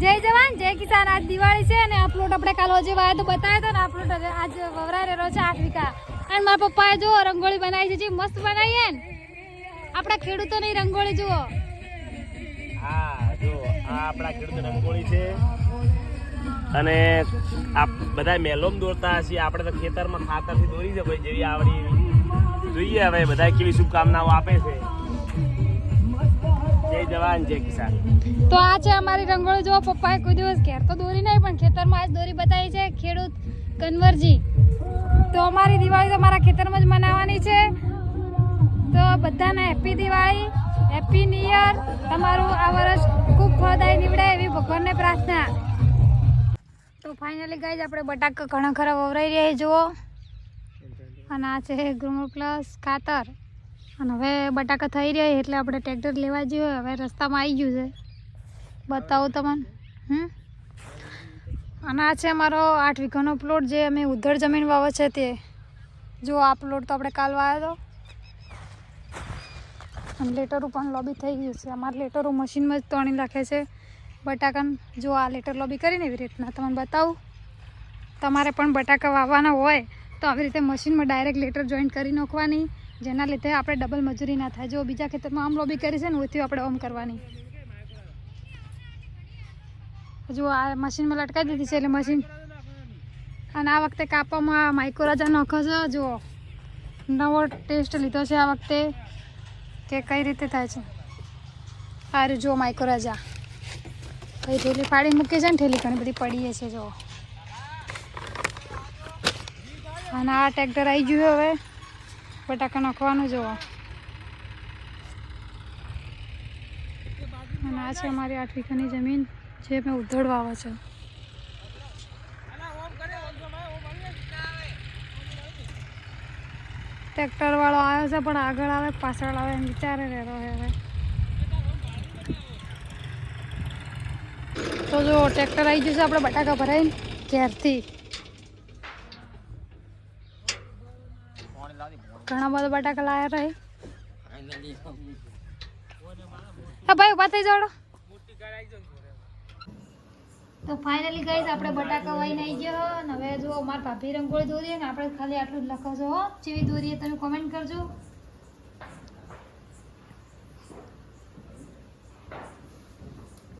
જય જવાન, જય કિસાન. આજ દિવાળી છે અને આ પ્લોટ આપણે કાલ હોજે વાયો તો બતાવ્યો હતો ને આ પ્લોટ આજ વવરાઈ રહ્યો છે આઠ વીઘા અને મારા પપ્પાએ જુઓ, રંગોળી બનાવી છે. જે, મસ્ત બનાવી હે ને. આપણા ખેડૂતોની રંગોળી જુઓ. હા જો આ આપણા ખેડૂત રંગોળી છે. અને આ બધા મેલોમ દોરતા હશે. આપણે તો ખેતરમાં ખાતરથી દોરી છે ભાઈ જેવી આવડી. જોઈએ હવે બધા કેવી શુભકામનાઓ આપે છે. જવાન જય કિસાન. તો આ છે અમારી રંગોળી. જુઓ, પપ્પાએ કોઈ દિવસ ઘેર તો દોરી નહીં, પણ ખેતરમાં આજ દોરી બતાવી છે ખેડૂત કન્વરજી. તો અમારી દિવાળી તો મારા ખેતરમાં જ મનાવવાની છે. તો બધાને happy Diwali, happy new year. તમારું આ વર્ષ ખૂબ ફળદાયી નીવડે એવી ભગવાનને પ્રાર્થના. તો ફાઇનલી ગાઈઝ આપણે બટાકા ઘણા ખરા વવરાઈ રહ્યા જુઓ. અને આ છે ગ્રુમર પ્લસ ખાતર. અને હવે બટાકા થઈ રહ્યા એટલે આપણે ટ્રેક્ટર લેવા જઈએ. હવે રસ્તામાં આવી ગયું છે. બતાવો તમને. હમ? અને આ છે અમારો આઠ વીઘાનો પ્લોટ જે અમે ઉધર જમીન વાવે છે તે. જો આ પ્લોટ તો આપણે કાલ વાવ્યો હતો અને લેટરું પણ લોબી થઈ ગયું છે. અમારે લેટરો મશીનમાં જ તણી લખે છે બટાકાને. જો આ લેટર લોબી કરીને એવી રીતના તમને બતાવું. તમારે પણ બટાકા વાવવાના હોય તો આવી રીતે મશીનમાં ડાયરેક્ટ લેટર જોઈન્ટ કરી નાખવાની. જેના લીધે આપણે ડબલ મજૂરી ના થાય. જો બીજા ખેતરમાં આમ લોબી કરી છે ને ઉથી આપણે ઓમ કરવાની. જો આ મશીનમાં લટકાવી દીધી છે એટલે મશીન અને આ વખતે કાપવામાં માઇક્રોરાજા નખો છે. જુઓ નવો ટેસ્ટ લીધો છે આ વખતે કે કઈ રીતે થાય છે. રહ્યું જુઓ માઇક્રોરાજા કઈ ઠેલી ફાડી મૂકી છે ને ઠેલી ઘણી બધી પડી છે જુઓ અને આ ટ્રેક્ટર આવી ગયું હવે. બટાકા નાખવાનું જુઓ. અને આ છે અમારી આઠ વીઘાની જમીન, જે મેં ઉધડવા વાવે છે. ટ્રેક્ટર વાળો આવ્યો છે, પણ આગળ આવે, પાછળ આવે એમ વિચારે રહેલો છે હવે. તો જો ટ્રેક્ટર આવી ગયું છે, આપણે બટાકા ભરાઈને ઘેરથી. ઘણા બધા બટાકા લાયા રહે. હા, ભાઈ, ઊભા થઈ જાડો તો ફાઇનલી ગઈ આપણે બટાકા વાઈને આવી ગયો અને હવે જો અમારા ભાભી રંગોળી દોરીએ ને, આપણે ખાલી આટલું જ લખો છો જેવી દોરીએ તમે કોમેન્ટ કરજો.